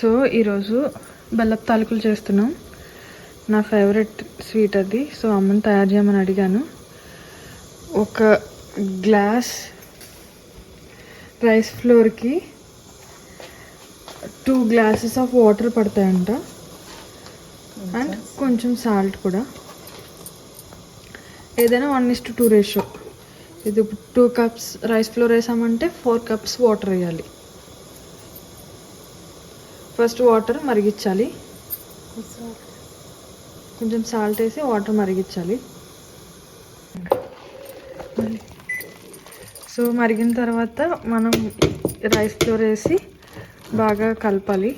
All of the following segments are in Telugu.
సో ఈరోజు బెల్లపు తాలూకులు చేస్తున్నాం. నా ఫేవరెట్ స్వీట్ అది. సో అమ్మని తయారు చేయమని అడిగాను. ఒక గ్లాస్ రైస్ ఫ్లోర్కి టూ గ్లాసెస్ ఆఫ్ వాటర్ పడతాయంట. అండ్ కొంచెం సాల్ట్ కూడా. ఏదైనా one is to two ratio. ఇది టూ కప్స్ రైస్ ఫ్లోర్ వేసామంటే ఫోర్ కప్స్ వాటర్ వేయాలి. ఫస్ట్ వాటర్ మరిగించాలి కొంచెం సాల్ట్ వేసి వాటర్ మరిగించాలి సో మరిగిన తర్వాత మనం రైస్ ఫ్లోర్ వేసి బాగా కలపాలి.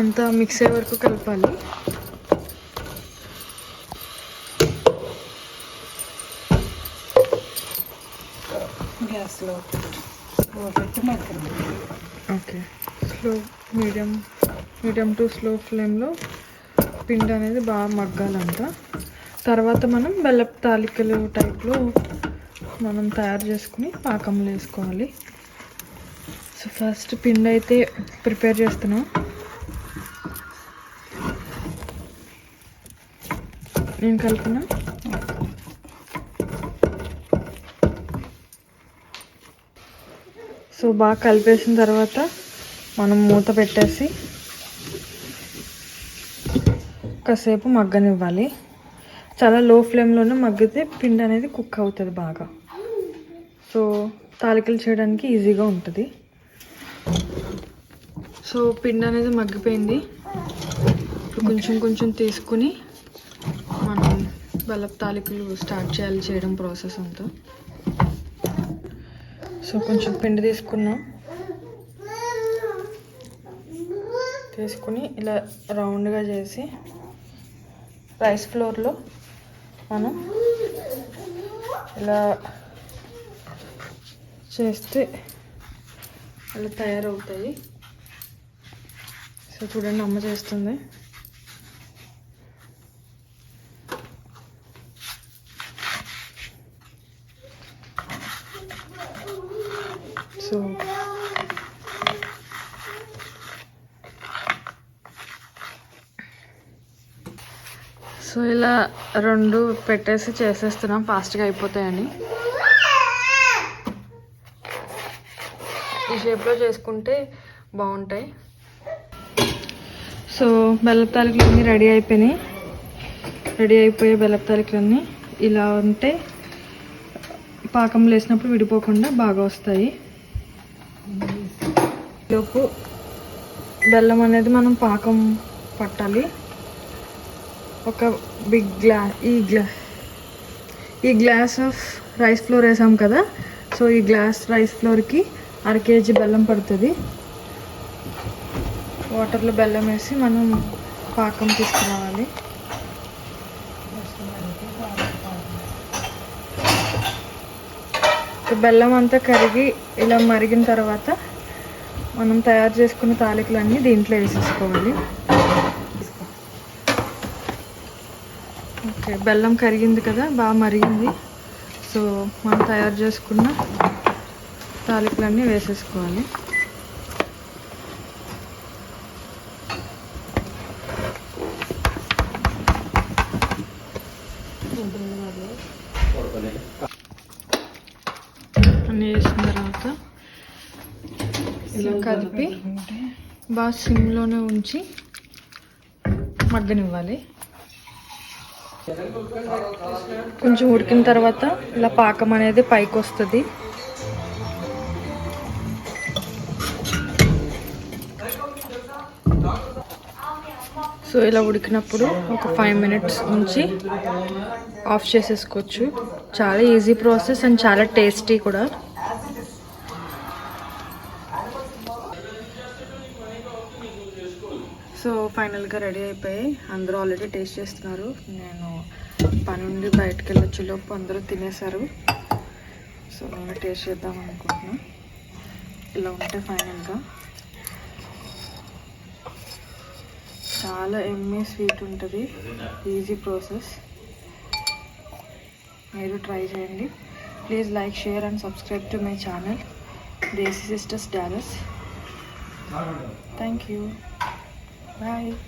అంతా మిక్స్ అయ్యే వరకు కలపాలి. గ్యాస్లో పెట్టి మగ్గింది okay. Slow medium medium to slow ఫ్లేమ్లో పిండి అనేది బాగా మగ్గాలంట. తర్వాత మనం బెల్లపు తాలికలు టైప్లో మనం తయారు చేసుకుని పాకంలో వేసుకోవాలి. సో ఫస్ట్ పిండి అయితే ప్రిపేర్ చేస్తున్నాం. నేను కలుపునా సో బాగా కలిపేసిన తర్వాత మనం మూత పెట్టేసి కాసేపు మగ్గనివ్వాలి. చాలా లో ఫ్లేమ్లోనే మగ్గితే పిండి అనేది కుక్ అవుతుంది బాగా. సో తాలికలు చేయడానికి ఈజీగా ఉంటుంది. సో పిండి అనేది మగ్గిపోయింది. కొంచెం కొంచెం తీసుకుని మనం బెల్లపు తాలికలు స్టార్ట్ చేయాలి చేయడం ప్రాసెస్ అంతా. సో కొంచెం పిండి తీసుకున్నాం. తీసుకుని ఇలా రౌండ్గా చేసి రైస్ ఫ్లోర్లో మనం ఇలా చేస్తే అలా తయారవుతాయి. సో చూడండి అమ్మ చేస్తుంది. సో సో ఇలా రెండు పెట్టేసి చేసేస్తున్నాం. ఫాస్ట్గా అయిపోతాయని. ఈ షేప్లో చేసుకుంటే బాగుంటాయి. సో బెల్లపు తాలికలన్నీ రెడీ అయిపోయినాయి. రెడీ అయిపోయే బెల్లపు తాలికలన్నీ ఇలా ఉంటే పాకంలో వేసినప్పుడు విడిపోకుండా బాగా వస్తాయి. లోపు బెల్లం అనేది మనం పాకం పట్టాలి. ఒక బిగ్ గ్లా ఈ గ్లా ఈ గ్లాస్ ఆఫ్ రైస్ ఫ్లోర్ వేసాం కదా సో ఈ గ్లాస్ రైస్ ఫ్లోర్కి అర కేజీ బెల్లం పడుతుంది. వాటర్లో బెల్లం వేసి మనం పాకం తీసుకురావాలి. బెల్లం అంతా కరిగి ఇలా మరిగిన తర్వాత మనం తయారు చేసుకున్న తాలికలన్నీ దీంట్లో వేసేసుకోవాలి. ఓకే బెల్లం కరిగింది కదా బాగా మరిగింది. సో మనం తయారు చేసుకున్న తాలికలన్నీ వేసేసుకోవాలి. అన్నీ వేసిన తర్వాత ఇలా కలిపి బాగా సిమ్లోనే ఉంచి మగ్గనివ్వాలి. కొంచెం ఉడికిన తర్వాత ఇలా పాకం అనేది పైకి వస్తుంది. సో ఇలా ఉడికినప్పుడు ఒక ఫైవ్ మినిట్స్ ఉంచి ఆఫ్ చేసేసుకోవచ్చు. చాలా ఈజీ ప్రాసెస్ అండ్ చాలా టేస్టీ కూడా. ఫైనల్గా రెడీ అయిపోయి అందరూ ఆల్రెడీ టేస్ట్ చేస్తున్నారు. నేను పని నుండి బయటకు వెళ్ళొచ్చేలోపు అందరూ తినేశారు. సో నేను టేస్ట్ చేద్దాం అనుకుంటున్నాను ఇలా ఉంటే ఫైనల్గా. చాలా ఎమ్మె స్వీట్ ఉంటుంది. Easy process. మీరు ట్రై చేయండి. Please like share and subscribe to my channel. Desi sisters Dallas thank you. Bye.